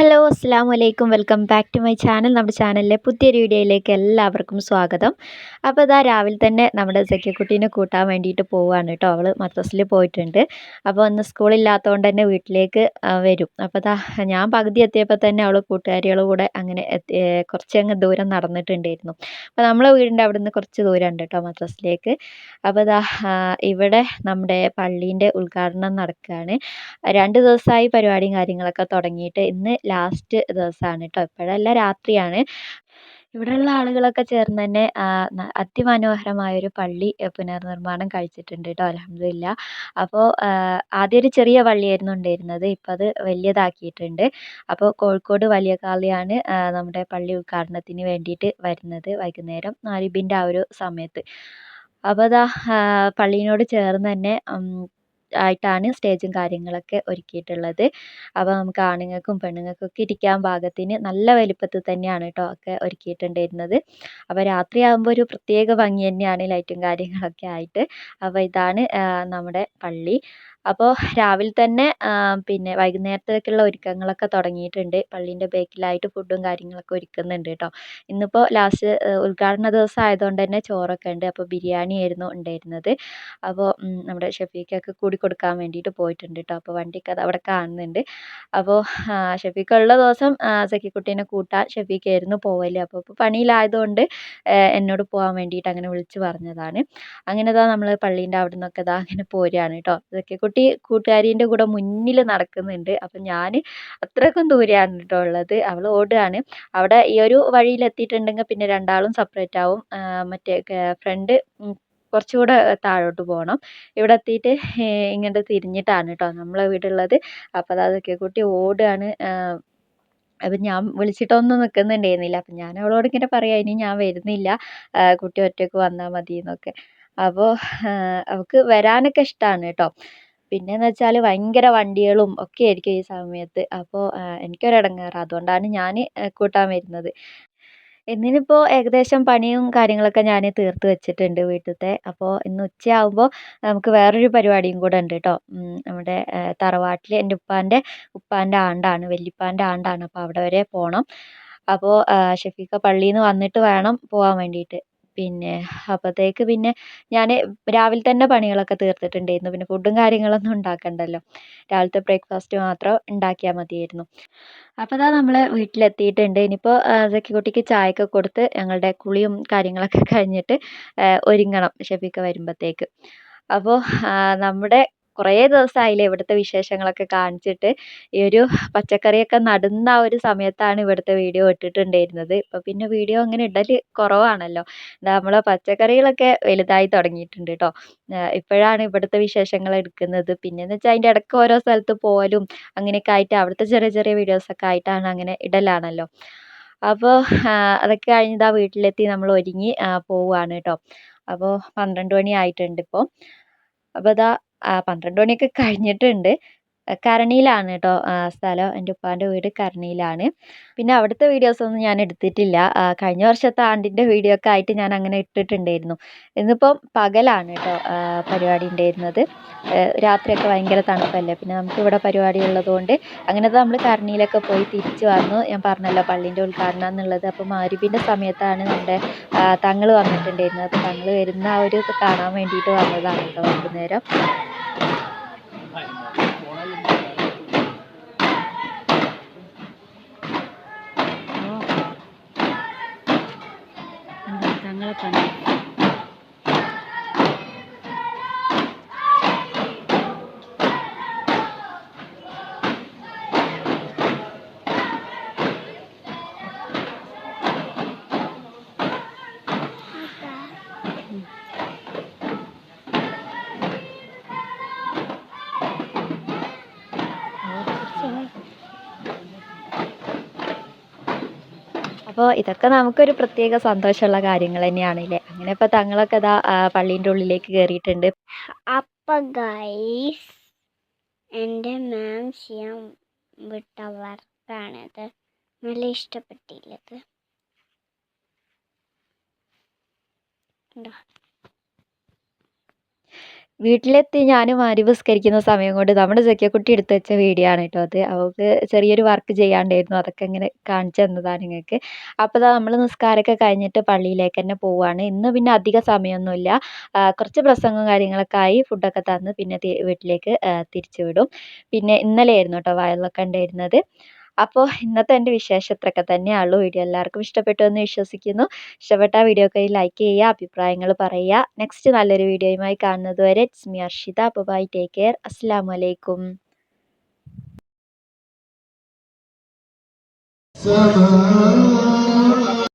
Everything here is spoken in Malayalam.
ഹലോ അസ്സാം വലൈക്കും welcome back to my channel. നമ്മുടെ ചാനലിലെ പുതിയൊരു വീഡിയോയിലേക്ക് എല്ലാവർക്കും സ്വാഗതം. അപ്പോൾ ഇതാ രാവിലെ തന്നെ നമ്മുടെ സഖ്യക്കുട്ടീനെ കൂട്ടാൻ വേണ്ടിയിട്ട് പോവുകയാണ് കേട്ടോ. അവൾ മദ്രസിൽ പോയിട്ടുണ്ട്. അപ്പോൾ ഇന്ന് സ്കൂളില്ലാത്തതുകൊണ്ട് തന്നെ വീട്ടിലേക്ക് വരും. അപ്പോൾ ഇതാ ഞാൻ പകുതി എത്തിയപ്പോൾ തന്നെ അവൾ കൂട്ടുകാരികളുടെ കൂടെ അങ്ങനെ കുറച്ച് അങ്ങ് ദൂരം നടന്നിട്ടുണ്ടായിരുന്നു. അപ്പോൾ നമ്മളെ വീടിന്റെ അവിടെ നിന്ന് കുറച്ച് ദൂരമുണ്ട് കേട്ടോ മദ്രസിലേക്ക്. അപ്പോൾ ഇതാ ഇവിടെ നമ്മുടെ പള്ളീന്റെ ഉദ്ഘാടനം നടക്കുകയാണ്. രണ്ട് ദിവസമായി പരിപാടിയും കാര്യങ്ങളൊക്കെ തുടങ്ങിയിട്ട് ഇന്ന് ലാസ്റ്റ് ദിവസമാണ് കേട്ടോ ഇപ്പോഴല്ല രാത്രിയാണ്. ഇവിടെയുള്ള ആളുകളൊക്കെ ചേർന്ന് തന്നെ അതിമനോഹരമായൊരു പള്ളി പുനർനിർമ്മാണം കഴിച്ചിട്ടുണ്ട് കേട്ടോ അലഹമില്ല അപ്പോൾ ആദ്യം ഒരു ചെറിയ പള്ളിയായിരുന്നു ഉണ്ടായിരുന്നത്. ഇപ്പോൾ അത് വലിയതാക്കിയിട്ടുണ്ട്. അപ്പോൾ കോഴിക്കോട് വലിയ കാളിയാണ് നമ്മുടെ പള്ളി ഉദ്ഘാടനത്തിന് വേണ്ടിയിട്ട് വരുന്നത് വൈകുന്നേരം നാലിബിന്റെ ആ ഒരു സമയത്ത്. അപ്പോൾ അതാ പള്ളിനോട് ചേർന്ന് തന്നെ ആയിട്ടാണ് സ്റ്റേജും കാര്യങ്ങളൊക്കെ ഒരുക്കിയിട്ടുള്ളത്. അപ്പോൾ നമുക്ക് ആണുങ്ങൾക്കും പെണ്ണുങ്ങൾക്കും ഒക്കെ ഇരിക്കാൻ പാകത്തിന് നല്ല വലിപ്പത്തിൽ തന്നെയാണ് കേട്ടോ ഒക്കെ ഒരുക്കിയിട്ടുണ്ടായിരുന്നത്. അപ്പോൾ രാത്രിയാകുമ്പോൾ ഒരു പ്രത്യേക ഭംഗി തന്നെയാണ് ലൈറ്റും കാര്യങ്ങളൊക്കെ ആയിട്ട്. അപ്പോൾ ഇതാണ് നമ്മുടെ പള്ളി. അപ്പോൾ രാവിലെ തന്നെ പിന്നെ വൈകുന്നേരത്തേക്കുള്ള ഒരുക്കങ്ങളൊക്കെ തുടങ്ങിയിട്ടുണ്ട്. പള്ളീന്റെ ബേക്കിലായിട്ട് ഫുഡും കാര്യങ്ങളൊക്കെ ഒരുക്കുന്നുണ്ട് കേട്ടോ. ഇന്നിപ്പോൾ ലാസ്റ്റ് ഉദ്ഘാടന ദിവസം ആയതുകൊണ്ട് തന്നെ ചോറൊക്കെ ഉണ്ട്. അപ്പോൾ ബിരിയാണി ആയിരുന്നു ഉണ്ടായിരുന്നത്. അപ്പോൾ നമ്മുടെ ഷെഫീക്കൊക്കെ കൂടി കൊടുക്കാൻ വേണ്ടിയിട്ട് പോയിട്ടുണ്ട് കേട്ടോ. അപ്പോൾ വണ്ടിയൊക്കെ അത് അവിടെ കാണുന്നുണ്ട്. അപ്പോൾ ഷെഫീഖ് ഉള്ള ദിവസം സഖിക്കുട്ടീനെ കൂട്ടാൻ ഷെഫീഖായിരുന്നു പോവൽ. അപ്പോൾ ഇപ്പോൾ പണിയിലായതുകൊണ്ട് എന്നോട് പോകാൻ വേണ്ടിയിട്ട് അങ്ങനെ വിളിച്ചു പറഞ്ഞതാണ്. അങ്ങനെ ഇതാ നമ്മൾ പള്ളീന്റെ അവിടെ നിന്നൊക്കെ ഇതാ അങ്ങനെ പോരുകയാണ് കേട്ടോ സഖിക്കുട്ടി കൂട്ടുകാരീന്റെ കൂടെ മുന്നിൽ നടക്കുന്നുണ്ട്. അപ്പം ഞാൻ അത്രയ്ക്കും ദൂരെയാണ് കേട്ടോ ഉള്ളത്. അവൾ ഓടുകയാണ് അവിടെ ഈ ഒരു വഴിയിൽ എത്തിയിട്ടുണ്ടെങ്കിൽ പിന്നെ രണ്ടാളും സെപ്പറേറ്റ് ആവും. മറ്റേ ഫ്രണ്ട് കുറച്ചുകൂടെ താഴോട്ട് പോകണം ഇവിടെ എത്തിയിട്ട് ഇങ്ങോട്ട് തിരിഞ്ഞിട്ടാണ് കേട്ടോ നമ്മളെ വീടുള്ളത് അപ്പോൾ അതൊക്കെ കുട്ടി ഓടുകയാണ് അപ്പം ഞാൻ വിളിച്ചിട്ടൊന്നും നിൽക്കുന്നുണ്ടായിരുന്നില്ല. അപ്പം ഞാൻ അവളോട് ഇങ്ങനെ പറയാം ഇനി ഞാൻ വരുന്നില്ല. കുട്ടി ഒറ്റയ്ക്ക് വന്നാൽ മതി എന്നൊക്കെ അപ്പോൾ അവൾക്ക് വരാനൊക്കെ ഇഷ്ടമാണ് കേട്ടോ പിന്നെയെന്ന് വെച്ചാൽ ഭയങ്കര വണ്ടികളും ഒക്കെ ആയിരിക്കും ഈ സമയത്ത്. അപ്പോൾ എനിക്കൊരു ഇടങ്ങേറ്. അതുകൊണ്ടാണ് ഞാൻ കൂട്ടാൻ വരുന്നത്. ഇന്നിനിപ്പോൾ ഏകദേശം പണിയും കാര്യങ്ങളൊക്കെ ഞാൻ തീർത്ത് വെച്ചിട്ടുണ്ട് വീട്ടിലത്തെ. അപ്പോൾ ഇന്ന് ഉച്ചയാകുമ്പോൾ നമുക്ക് വേറൊരു പരിപാടിയും കൂടെ ഉണ്ട് കേട്ടോ നമ്മുടെ തറവാട്ടിൽ എന്റെ ഉപ്പാന്റെ ഉപ്പാന്റെ ആണ്ടാണ് വല്യപ്പാന്റെ ആണ്ടാണ്. അപ്പോൾ അവിടെ വരെ പോകണം അപ്പോൾ ഷെഫീഖ പള്ളിയിൽ നിന്ന് വന്നിട്ട് വേണം പോകാൻ വേണ്ടിയിട്ട്. പിന്നെ അപ്പോഴത്തേക്ക് പിന്നെ ഞാൻ രാവിലെ തന്നെ പണികളൊക്കെ തീർത്തിട്ടുണ്ടായിരുന്നു. പിന്നെ ഫുഡും കാര്യങ്ങളൊന്നും ഉണ്ടാക്കണ്ടല്ലോ. രാവിലത്തെ ബ്രേക്ക്ഫാസ്റ്റ് മാത്രം ഉണ്ടാക്കിയാൽ മതിയായിരുന്നു. അപ്പോൾ ഇതാ നമ്മൾ വീട്ടിലെത്തിയിട്ടുണ്ട് ഇനിയിപ്പോൾ സഖിക്കുട്ടിക്ക് ചായയൊക്കെ കൊടുത്ത് ഞങ്ങളുടെ കുളിയും കാര്യങ്ങളൊക്കെ കഴിഞ്ഞിട്ട് ഒരുങ്ങണം ഷെഫിക്ക വരുമ്പോഴത്തേക്ക് അപ്പോൾ നമ്മുടെ കുറേ ദിവസമായില്ലേ ഇവിടുത്തെ വിശേഷങ്ങളൊക്കെ കാണിച്ചിട്ട്. ഈ ഒരു പച്ചക്കറിയൊക്കെ നടുന്ന ഒരു സമയത്താണ് ഇവിടുത്തെ വീഡിയോ ഇട്ടിട്ടുണ്ടായിരുന്നത്. ഇപ്പോൾ പിന്നെ വീഡിയോ അങ്ങനെ ഇടൽ കുറവാണല്ലോ. നമ്മളെ പച്ചക്കറികളൊക്കെ വലുതായി തുടങ്ങിയിട്ടുണ്ട് കേട്ടോ ഇപ്പോഴാണ് ഇവിടുത്തെ വിശേഷങ്ങൾ എടുക്കുന്നത്. പിന്നെയെന്ന് വെച്ചാൽ അതിന്റെ ഇടയ്ക്ക് ഓരോ സ്ഥലത്ത് പോലും അങ്ങനെയൊക്കെ ആയിട്ട് അവിടുത്തെ ചെറിയ ചെറിയ വീഡിയോസൊക്കെ ആയിട്ടാണ് അങ്ങനെ ഇടലാണല്ലോ. അപ്പോൾ അതൊക്കെ കഴിഞ്ഞ് ഇതാ വീട്ടിലെത്തി നമ്മൾ ഒരുങ്ങി പോവുകയാണ് കേട്ടോ അപ്പോൾ പന്ത്രണ്ട് മണി ആയിട്ടുണ്ട് ഇപ്പോൾ അപ്പോൾ ഇതാ പന്ത്രണ്ട് മണിയൊക്കെ കഴിഞ്ഞിട്ടുണ്ട്. കരണിയിലാണ് കേട്ടോ സ്ഥലം. എന്റെ ഉപ്പാന്റെ വീട് കരണിയിലാണ്. പിന്നെ അവിടുത്തെ വീഡിയോസൊന്നും ഞാൻ എടുത്തിട്ടില്ല. കഴിഞ്ഞ വർഷത്തെ ആണ്ടിന്റെ വീഡിയോ ഒക്കെ ആയിട്ട് ഞാൻ അങ്ങനെ ഇട്ടിട്ടുണ്ടായിരുന്നു. ഇന്നിപ്പം പകലാണ് കേട്ടോ പരിപാടി ഉണ്ടായിരുന്നത്. രാത്രിയൊക്കെ ഭയങ്കര തണുപ്പല്ലേ? പിന്നെ നമുക്ക് ഇവിടെ പരിപാടി ഉള്ളതുകൊണ്ട് അങ്ങനത്തെ നമ്മൾ കരണിയിലൊക്കെ പോയി തിരിച്ചു വന്നു. ഞാൻ പറഞ്ഞല്ലോ പള്ളീന്റെ ഉദ്ഘാടനം എന്നുള്ളത്. അപ്പോൾ മാരുവിന്റെ സമയത്താണ് നമ്മുടെ തങ്ങൾ വന്നിട്ടുണ്ടായിരുന്നത്. അപ്പോൾ തങ്ങൾ വരുന്ന ആ ഒരു കാണാൻ വേണ്ടിയിട്ട് വന്നതാണ് കേട്ടോ വൈകുന്നേരം. തങ്ങളെ പണി അപ്പോൾ ഇതൊക്കെ നമുക്കൊരു പ്രത്യേക സന്തോഷമുള്ള കാര്യങ്ങൾ തന്നെയാണ് അല്ലേ? അങ്ങനെ ഇപ്പോൾ തങ്ങളൊക്കെ ഇതാ പള്ളീന്റെ ഉള്ളിലേക്ക് കയറിയിട്ടുണ്ട് അപ്പം ഗൈസ് എന്റെ മാം ചെയ്യാൻ വിട്ട വർക്കാണിത് നല്ല ഇഷ്ടപ്പെട്ടില്ലത്. കണ്ടോ വീട്ടിലെത്തി ഞാനും ആര്യ പുസ്കരിക്കുന്ന സമയം കൊണ്ട് നമ്മുടെ സക്കിയക്കുട്ടി എടുത്ത് വെച്ച വീഡിയോ ആണ് കേട്ടോ അത്. അവൾക്ക് ചെറിയൊരു വർക്ക് ചെയ്യാണ്ടായിരുന്നു. അതൊക്കെ ഇങ്ങനെ കാണിച്ചു തന്നതാണ് നിങ്ങൾക്ക് അപ്പോൾ നമ്മൾ നിസ്കാരമൊക്കെ കഴിഞ്ഞിട്ട് പള്ളിയിലേക്ക് തന്നെ പോവുകയാണ് ഇന്ന് പിന്നെ അധിക സമയമൊന്നുമില്ല. കുറച്ച് പ്രസംഗവും കാര്യങ്ങളൊക്കെ ആയി ഫുഡൊക്കെ തന്ന് പിന്നെ വീട്ടിലേക്ക് തിരിച്ചു വിടും. പിന്നെ ഇന്നലെ ആയിരുന്നു കേട്ടോ വയലൊക്കെ ഉണ്ടായിരുന്നത്. അപ്പോൾ ഇന്നത്തെ എന്റെ വിശേഷം ഇത്രയൊക്കെ തന്നെയുള്ളൂ വീഡിയോ എല്ലാവർക്കും ഇഷ്ടപ്പെട്ടു എന്ന് വിശ്വസിക്കുന്നു. ഇഷ്ടപ്പെട്ട വീഡിയോക്ക് ലൈക്ക് ചെയ്യുക അഭിപ്രായങ്ങൾ പറയുക. നെക്സ്റ്റ് നല്ലൊരു വീഡിയോയുമായി കാണുന്നത് വരെ ഇറ്റ്സ് മി അർഷിത. അപ്പോൾ ബൈ ടേക്ക് കെയർ അസ്സാം വലൈക്കും